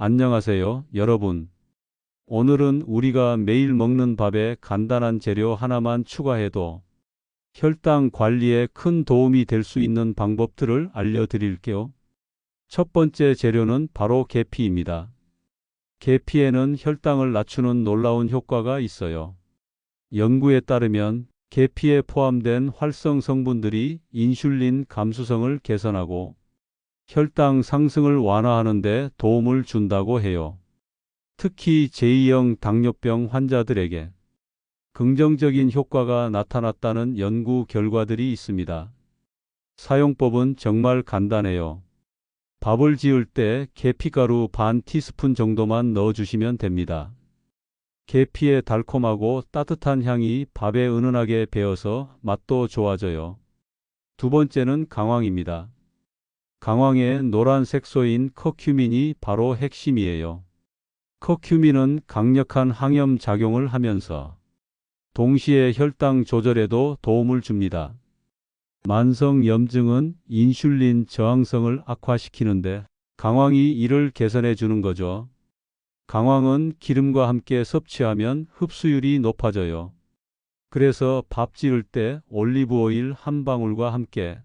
안녕하세요, 여러분. 오늘은 우리가 매일 먹는 밥에 간단한 재료 하나만 추가해도 혈당 관리에 큰 도움이 될 수 있는 방법들을 알려드릴게요. 첫 번째 재료는 바로 계피입니다. 계피에는 혈당을 낮추는 놀라운 효과가 있어요. 연구에 따르면 계피에 포함된 활성 성분들이 인슐린 감수성을 개선하고 혈당 상승을 완화하는 데 도움을 준다고 해요. 특히 제2형 당뇨병 환자들에게 긍정적인 효과가 나타났다는 연구 결과들이 있습니다. 사용법은 정말 간단해요. 밥을 지을 때 계피가루 반 티스푼 정도만 넣어주시면 됩니다. 계피의 달콤하고 따뜻한 향이 밥에 은은하게 배어서 맛도 좋아져요. 두 번째는 강황입니다. 강황의 노란 색소인 커큐민이 바로 핵심이에요. 커큐민은 강력한 항염 작용을 하면서 동시에 혈당 조절에도 도움을 줍니다. 만성 염증은 인슐린 저항성을 악화시키는데 강황이 이를 개선해 주는 거죠. 강황은 기름과 함께 섭취하면 흡수율이 높아져요. 그래서 밥 지을 때 올리브 오일 한 방울과 함께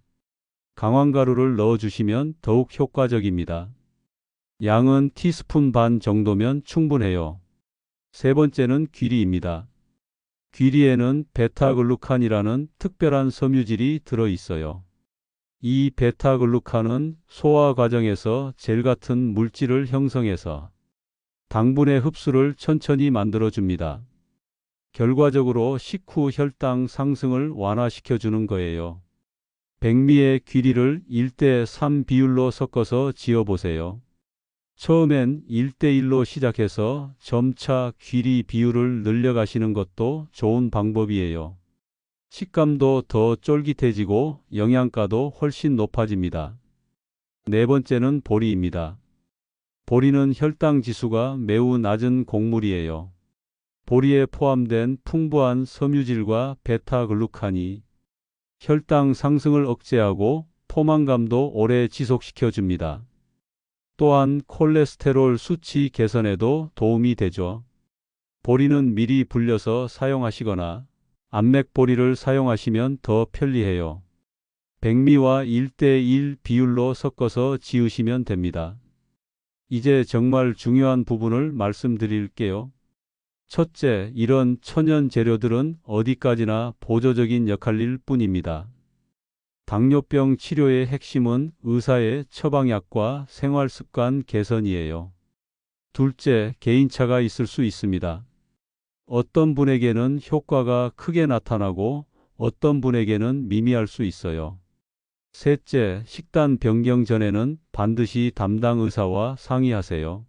강황가루를 넣어주시면 더욱 효과적입니다. 양은 티스푼 반 정도면 충분해요. 세 번째는 귀리입니다. 귀리에는 베타글루칸이라는 특별한 섬유질이 들어 있어요. 이 베타글루칸은 소화 과정에서 젤 같은 물질을 형성해서 당분의 흡수를 천천히 만들어줍니다. 결과적으로 식후 혈당 상승을 완화시켜 주는 거예요. 백미의 귀리를 1대 3 비율로 섞어서 지어보세요. 처음엔 1대1로 시작해서 점차 귀리 비율을 늘려가시는 것도 좋은 방법이에요. 식감도 더 쫄깃해지고 영양가도 훨씬 높아집니다. 네 번째는 보리입니다. 보리는 혈당 지수가 매우 낮은 곡물이에요. 보리에 포함된 풍부한 섬유질과 베타글루칸이 혈당 상승을 억제하고 포만감도 오래 지속시켜 줍니다. 또한 콜레스테롤 수치 개선에도 도움이 되죠. 보리는 미리 불려서 사용하시거나 암맥보리를 사용하시면 더 편리해요. 백미와 1대1 비율로 섞어서 지으시면 됩니다. 이제 정말 중요한 부분을 말씀드릴게요. 첫째, 이런 천연 재료들은 어디까지나 보조적인 역할일 뿐입니다. 당뇨병 치료의 핵심은 의사의 처방약과 생활습관 개선이에요. 둘째, 개인차가 있을 수 있습니다. 어떤 분에게는 효과가 크게 나타나고 어떤 분에게는 미미할 수 있어요. 셋째, 식단 변경 전에는 반드시 담당 의사와 상의하세요.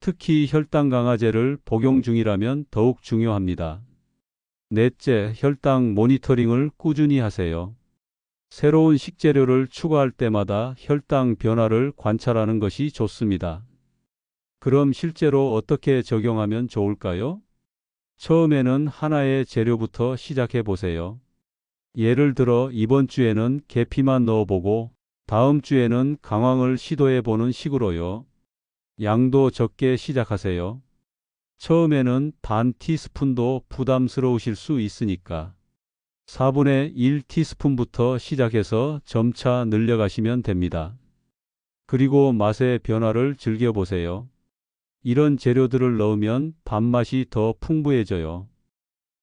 특히 혈당 강화제를 복용 중이라면 더욱 중요합니다. 넷째, 혈당 모니터링을 꾸준히 하세요. 새로운 식재료를 추가할 때마다 혈당 변화를 관찰하는 것이 좋습니다. 그럼 실제로 어떻게 적용하면 좋을까요? 처음에는 하나의 재료부터 시작해 보세요. 예를 들어 이번 주에는 계피만 넣어보고 다음 주에는 강황을 시도해 보는 식으로요. 양도 적게 시작하세요. 처음에는 반 티스푼도 부담스러우실 수 있으니까 4분의 1 티스푼부터 시작해서 점차 늘려가시면 됩니다. 그리고 맛의 변화를 즐겨보세요. 이런 재료들을 넣으면 밥맛이 더 풍부해져요.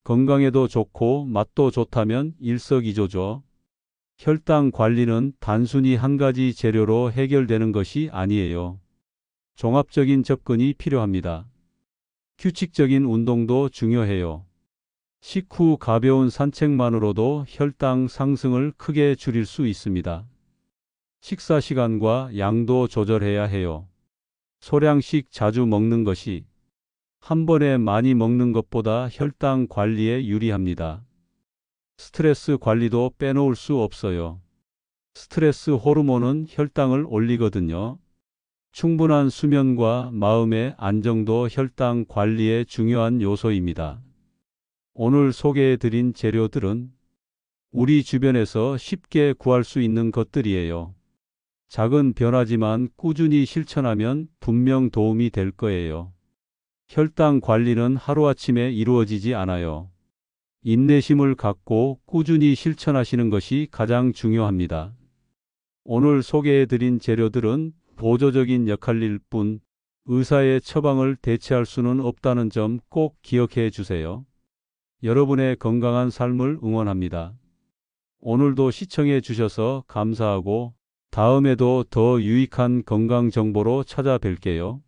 건강에도 좋고 맛도 좋다면 일석이조죠. 혈당 관리는 단순히 한 가지 재료로 해결되는 것이 아니에요. 종합적인 접근이 필요합니다. 규칙적인 운동도 중요해요. 식후 가벼운 산책만으로도 혈당 상승을 크게 줄일 수 있습니다. 식사 시간과 양도 조절해야 해요. 소량씩 자주 먹는 것이 한 번에 많이 먹는 것보다 혈당 관리에 유리합니다. 스트레스 관리도 빼놓을 수 없어요. 스트레스 호르몬은 혈당을 올리거든요. 충분한 수면과 마음의 안정도 혈당 관리의 중요한 요소입니다. 오늘 소개해드린 재료들은 우리 주변에서 쉽게 구할 수 있는 것들이에요. 작은 변화지만 꾸준히 실천하면 분명 도움이 될 거예요. 혈당 관리는 하루아침에 이루어지지 않아요. 인내심을 갖고 꾸준히 실천하시는 것이 가장 중요합니다. 오늘 소개해드린 재료들은 보조적인 역할일 뿐 의사의 처방을 대체할 수는 없다는 점 꼭 기억해 주세요. 여러분의 건강한 삶을 응원합니다. 오늘도 시청해 주셔서 감사하고 다음에도 더 유익한 건강 정보로 찾아뵐게요.